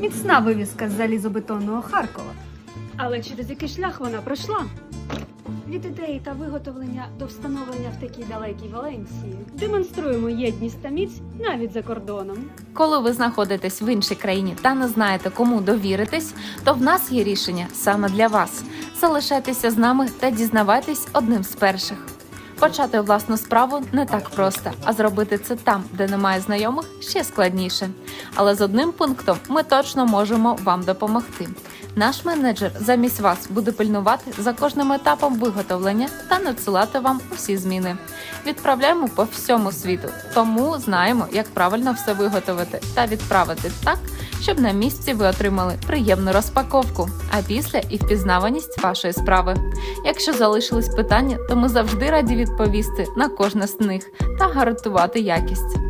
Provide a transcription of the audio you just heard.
Міцна вивіска з залізобетонного Харкова. Але через який шлях вона пройшла? Від ідеї та виготовлення до встановлення в такій далекій Валенції демонструємо єдність та міць навіть за кордоном. Коли ви знаходитесь в іншій країні та не знаєте, кому довіритись, то в нас є рішення саме для вас. Залишайтеся з нами та дізнавайтесь одним з перших. Почати власну справу не так просто, а зробити це там, де немає знайомих, ще складніше. Але з одним пунктом ми точно можемо вам допомогти. Наш менеджер замість вас буде пильнувати за кожним етапом виготовлення та надсилати вам усі зміни. Відправляємо по всьому світу, тому знаємо, як правильно все виготовити та відправити так, щоб на місці ви отримали приємну розпаковку, а після і впізнаваність вашої справи. Якщо залишились питання, то ми завжди раді відповісти на кожне з них та гарантувати якість.